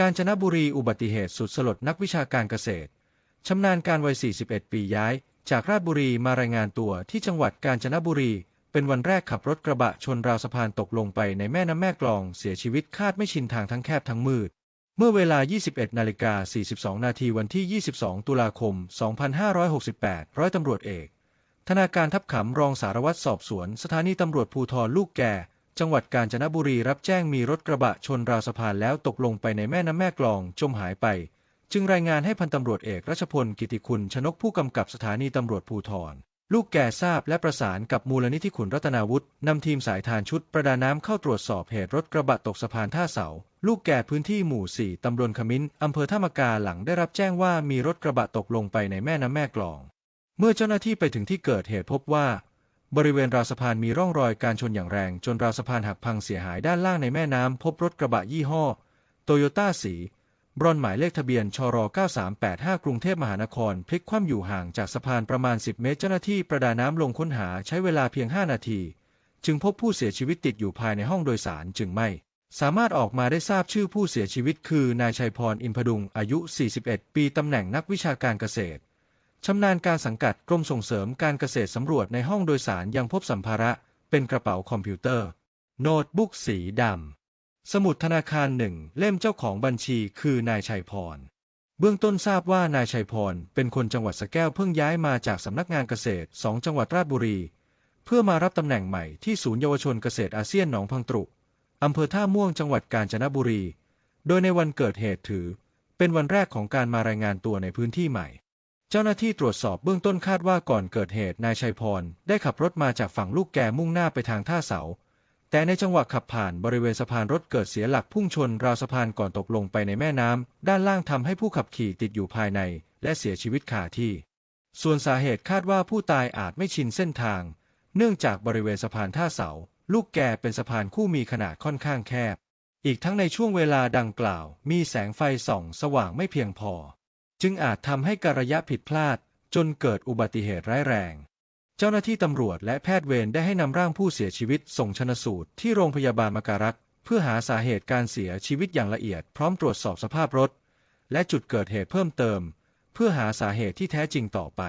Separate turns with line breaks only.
การจนบุรีอุบัติเหตุสุดสลดนักวิชาการเกษตร ชำนาญการวัย 41 ปีย้าย จากราชบุรีมารายงานตัวที่จังหวัดกาญจนบุรี เป็นวันแรกขับรถกระบะชนราวสะพานตกลงไปในแม่น้ำแม่กลองเสียชีวิตคาดไม่ชินทางทั้งแคบทั้งมืด เมื่อเวลา 21 นาฬิกา 42 นาทีวันที่ 22 ตุลาคม 2568 ร้อยตำรวจเอก ธนาการทับขำรองสารวัตรสอบสวน สถานีตำรวจภูธรลูกแก่ จังหวัดกาญจนบุรีรับแจ้งมีรถกระบะชนราวสะพานแล้วตกลงไปในแม่น้ำแม่กลองจมหายไป จึงรายงานให้พันตำรวจเอกรัชพลกิติคุณชนกผู้กำกับสถานีตำรวจภูธรลูกแก่ทราบและประสานกับมูลนิธิขุนรัตนาวุฒินำทีมสายทานชุดประดาน้ำเข้าตรวจสอบเหตุรถกระบะตกสะพานท่าเสา ลูกแก่พื้นที่หมู่ 4 ตำบลขมิ้นอำเภอท่ามกาหลังได้รับแจ้งว่ามีรถกระบะตกลงไปในแม่น้ำแม่กลอง เมื่อเจ้าหน้าที่ไปถึงที่เกิดเหตุพบว่า บริเวณราวสะพานมีร่องรอยการชนอย่างแรง จนราวสะพานหักพังเสียหายด้านล่างในแม่น้ำพบรถกระบะยี่ห้อโตโยต้าสีบรอนหมายเลขทะเบียนชร9385 กรุงเทพมหานคร พลิกคว่ำอยู่ห่างจากสะพานประมาณ 10 เมตร เจ้าหน้าที่ประดาน้ำลงค้นหาใช้เวลาเพียง 5 นาที จึงพบผู้เสียชีวิตติดอยู่ภายในห้องโดยสารจึงไม่ สามารถออกมาได้ทราบชื่อผู้เสียชีวิต คือนายชัยพรอินพดุงอายุ 41 ปีตำแหน่งนักวิชาการเกษตร ชำนาญการสังกัดกรมส่งเสริมการเกษตรสำรวจในห้องโดยสารยังพบสัมภาระ เป็นกระเป๋าคอมพิวเตอร์ โน้ตบุ๊กสีดำ สมุดธนาคารหนึ่งเล่มเจ้าของบัญชีคือนายชัยพร เบื้องต้นทราบว่านายชัยพร เป็นคนจังหวัดสะแก้วเพิ่งย้ายมาจากสำนักงานเกษตรสองจังหวัดราชบุรี เพื่อมารับตำแหน่งใหม่ที่ศูนย์เยาวชนเกษตรอาเซียนหนองพังตรุอำเภอท่าม่วงจังหวัดกาญจนบุรี โดยในวันเกิดเหตุถือ เป็นวันแรกของการมารายงานตัวในพื้นที่ใหม่ เจ้าหน้าที่ตรวจสอบเบื้องต้นคาดว่าก่อนเกิดเหตุนายชัยพร ได้ขับรถมาจากฝั่งลูกแกมุ่งหน้าไปทางท่าเสา แต่ในจังหวะขับผ่านบริเวณสะพานรถเกิดเสียหลักพุ่งชนราวสะพานก่อนตกลงไปในแม่น้ำ ด้านล่างทำให้ผู้ขับขี่ติดอยู่ภายใน และเสียชีวิตคาที่ ส่วนสาเหตุคาดว่าผู้ตายอาจไม่ชินเส้นทาง เนื่องจากบริเวณสะพานท่าเสา ลูกแกเป็นสะพานคู่มีขนาดค่อนข้างแคบ อีกทั้งในช่วงเวลาดังกล่าว มีแสงไฟส่อง สว่างไม่เพียงพอ จึงอาจทำให้การระยะผิดพลาด จนเกิดอุบัติเหตุร้ายแรง เจ้าหน้าที่ตำรวจและแพทย์เวรได้ให้นำร่างผู้เสียชีวิตส่งชนสูตรที่โรงพยาบาลมการักเพื่อหาสาเหตุการเสียชีวิตอย่างละเอียดพร้อมตรวจสอบสภาพรถ และจุดเกิดเหตุเพิ่มเติม เพื่อหาสาเหตุที่แท้จริงต่อไป